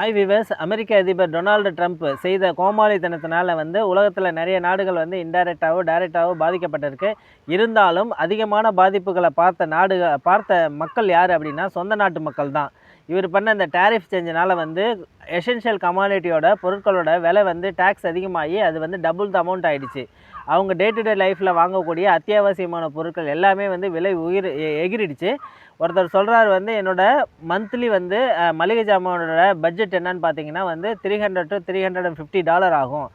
Hi viewers அமெரிக்க அதிபர் Donald Trump செய்த கோமாளித்தனத்தினால வந்து உலகத்தில் நிறைய நாடுகள் வந்து இன்டைரக்டாகவோ டைரெக்டாகவோ பாதிக்கப்பட்டிருக்கு. இருந்தாலும் அதிகமான பாதிப்புகளை பார்த்த நாடு பார்த்த மக்கள் யார் அப்படின்னா சொந்த நாட்டு மக்கள் தான். இவர் பண்ண இந்த டேரிஃப் சேஞ்சினால் வந்து எசென்ஷியல் கமாடிட்டியோட பொருட்களோட விலை வந்து டேக்ஸ் அதிகமாகி அது வந்து டபுள் த அமௌண்ட் ஆகிடுச்சு அவங்க டே டு டே லைஃப்பில் வாங்கக்கூடிய அத்தியாவசியமான பொருட்கள் எல்லாமே வந்து விலை உயிர் எகிரிடுச்சு. ஒருத்தர் சொல்கிறாரு வந்து என்னோட மந்த்லி வந்து மளிகை ஜாமானோட பட்ஜெட் என்னன்னு பார்த்தீங்கன்னா வந்து three hundred to three hundred and fifty dollar ஆகும்.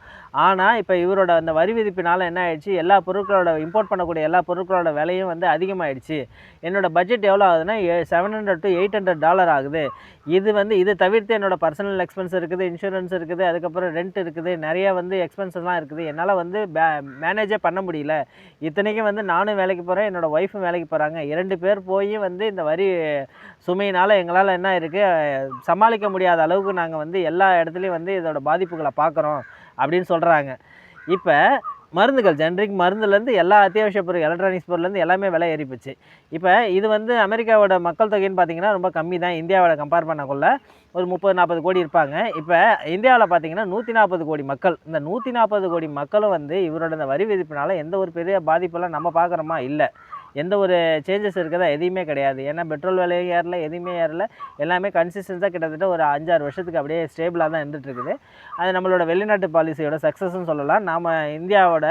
ஆனால் இப்போ இவரோட அந்த வரி விதிப்பினால் என்ன ஆயிடுச்சு? எல்லா பொருட்களோட இம்போர்ட் பண்ணக்கூடிய எல்லா பொருட்களோட விலையும் வந்து அதிகமாகிடுச்சு என்னோடய பட்ஜெட் எவ்வளோ ஆகுதுன்னா seven hundred to eight hundred dollar ஆகுது. இது வந்து இது தவிர்த்து என்னோட பர்சனல் எக்ஸ்பென்ஸ் இருக்குது இன்சூரன்ஸ் இருக்குது அதுக்கப்புறம் ரெண்ட் இருக்குது நிறைய வந்து எக்ஸ்பென்சஸ்லாம் இருக்குது. என்னால் வந்து மேனேஜே பண்ண முடியல. இத்தனைக்கும் வந்து நானும் வேலைக்கு போகிறேன் என்னோடய ஒய்ஃபும் வேலைக்கு போகிறாங்க இரண்டு பேர் போய் வந்து இந்த வரி சுமையினால் எங்களால் என்ன இருக்குது சமாளிக்க முடியாத அளவுக்கு நாங்கள் வந்து எல்லா இடத்துலையும் வந்து இதோட பாதிப்புகளை பார்க்குறோம் அப்படின்னு சொல்கிறாங்க இப்போ மருந்துகள் ஜென்ரிக் மருந்துலேருந்து எல்லா அத்தியாவசிய பொருள் எலக்ட்ரானிக்ஸ் பொருள்லேருந்து எல்லாமே விலை ஏறிப்போச்சு. இப்போ இது வந்து அமெரிக்காவோட மக்கள் தொகைன்னு பார்த்தீங்கன்னா ரொம்ப கம்மி தான். இந்தியாவோட கம்பேர் பண்ணக்குள்ள ஒரு முப்பது நாற்பது கோடி இருப்பாங்க. இப்போ இந்தியாவில் பார்த்தீங்கன்னா நூற்றி நாற்பது கோடி மக்கள். இந்த நூற்றி நாற்பது கோடி மக்களும் வந்து இவரோட இந்த வரி விதிப்பினால எந்த ஒரு பெரிய பாதிப்பெல்லாம் நம்ம பார்க்குறோமா? இல்லை. எந்த ஒரு சேஞ்சஸ் இருக்கிறதா எதுவுமே கிடையாது. ஏன்னா பெட்ரோல் விலையும் ஏறல எதுவுமே ஏறல. எல்லாமே கன்சிஸ்டன்ஸாக கிட்டத்தட்ட ஒரு அஞ்சாறு வருஷத்துக்கு அப்படியே ஸ்டேபிளாக தான் இருந்துட்டு இருக்குது அது நம்மளோட வெளிநாட்டு பாலிசியோட சக்ஸஸ்ன்னு சொல்லலாம். நாம் இந்தியாவோட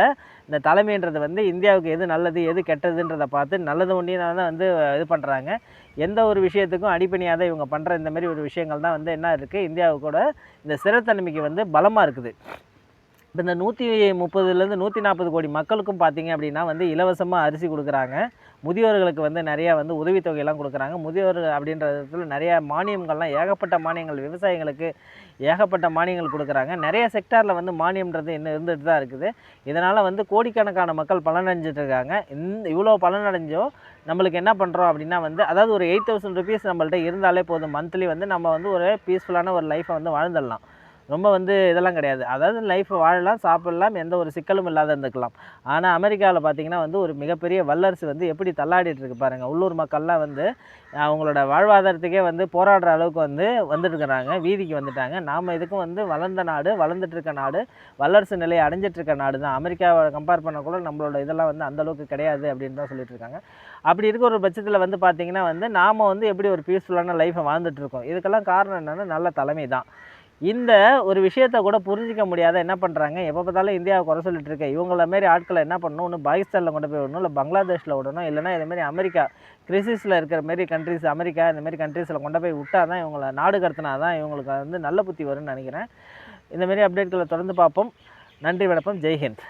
இந்த தலைமைன்றது வந்து இந்தியாவுக்கு எது நல்லது எது கெட்டதுன்றதை பார்த்து நல்லது ஒன்றியனால தான் வந்து இது பண்ணுறாங்க எந்த ஒரு விஷயத்துக்கும் அடிப்பணியாக இவங்க பண்ணுற இந்த மாதிரி ஒரு விஷயங்கள் தான் வந்து என்ன இருக்குது இந்தியாவுக்கூட இந்த சிறத்தன்மைக்கு வந்து பலமாக இருக்குது. இப்போ இந்த நூற்றி முப்பதுலேருந்து நூற்றி நாற்பது கோடி மக்களுக்கும் பார்த்தீங்க அப்படின்னா வந்து இலவசமாக அரிசி கொடுக்குறாங்க. முதியோர்களுக்கு வந்து நிறையா வந்து உதவித்தொகையெல்லாம் கொடுக்குறாங்க. முதியோர் அப்படின்ற நிறையா நிறைய மானியங்கள்லாம் ஏகப்பட்ட மானியங்கள் விவசாயிகளுக்கு ஏகப்பட்ட மானியங்கள் கொடுக்குறாங்க. நிறைய செக்டாரில் வந்து மானியம்ன்றது இன்னும் இருந்துட்டு தான் இருக்குது. இதனால் வந்து கோடிக்கணக்கான மக்கள் பலனடைஞ்சிட்டு இருக்காங்க இந்த இவ்வளோ பலனடைஞ்சோ நம்மளுக்கு என்ன பண்ணுறோம் அப்படின்னா வந்து அதாவது ஒரு எயிட் தௌசண்ட் ருபீஸ் நம்மள்ட்ட இருந்தாலே போதும். மந்த்லி வந்து நம்ம வந்து ஒரு பீஸ்ஃபுல்லான ஒரு லைஃப்பை வந்து வாழ்ந்துடலாம். ரொம்ப வந்து இதெல்லாம் கிடையாது. அதாவது லைஃப் வாழலாம் சாப்பிடலாம் எந்த ஒரு சிக்கலும் இல்லாத இருந்துக்கலாம். ஆனால் அமெரிக்காவில் பார்த்தீங்கன்னா வந்து ஒரு மிகப்பெரிய வல்லரசு வந்து எப்படி தள்ளாடிட்டு இருக்கு பாருங்கள் உள்ளூர் மக்கள்லாம் வந்து அவங்களோட வாழ்வாதாரத்துக்கே வந்து போராடுற அளவுக்கு வந்து வந்துட்டுருக்குறாங்க. வீதிக்கு வந்துட்டாங்க. நாம் இதுக்கும் வந்து வளர்ந்த நாடு வளர்ந்துட்டுருக்க நாடு வல்லரசு நிலையை அடைஞ்சிட்டு இருக்க நாடு தான். அமெரிக்காவை கம்பேர் பண்ணக்கூட நம்மளோட இதெல்லாம் வந்து அந்தளவுக்கு கிடையாது அப்படின்னு தான் சொல்லிட்டு இருக்காங்க. அப்படி இருக்க ஒரு பட்சத்தில் வந்து பார்த்திங்கன்னா வந்து நாம் வந்து எப்படி ஒரு பீஸ்ஃபுல்லான லைஃப்பை வாழ்ந்துட்டுருக்கோம் இதுக்கெல்லாம் காரணம் என்னென்னா நல்ல தலைமை தான் இந்த ஒரு விஷயத்தை கூட புரிஞ்சிக்க முடியாத என்ன பண்ணுறாங்க எப்போ பார்த்தாலும் இந்தியாவை குறை சொல்லிட்டு இருக்க. இவங்கள மாரி ஆட்களை என்ன பண்ணணும்? ஒன்று பாகிஸ்தானில் கொண்டு போய் விடணும் இல்லை பங்களாதேஷில் விடணும் இல்லைனா இதுமாரி அமெரிக்கா கிரிசிஸில் இருக்கிற மாரி கண்ட்ரிஸ் அமெரிக்கா இந்தமாரி கண்ட்ரிஸில் கண்ட்ரீஸில் கொண்டு போய் விட்டால் தான் இவங்களை நாடு கடத்தினா தான் இவங்களுக்கு வந்து நல்ல புத்தி வரும்னு நினைக்கிறேன். இந்தமாரி அப்டேட்களை தொடர்ந்து பார்ப்போம். நன்றி வணக்கம். ஜெய்ஹிந்த்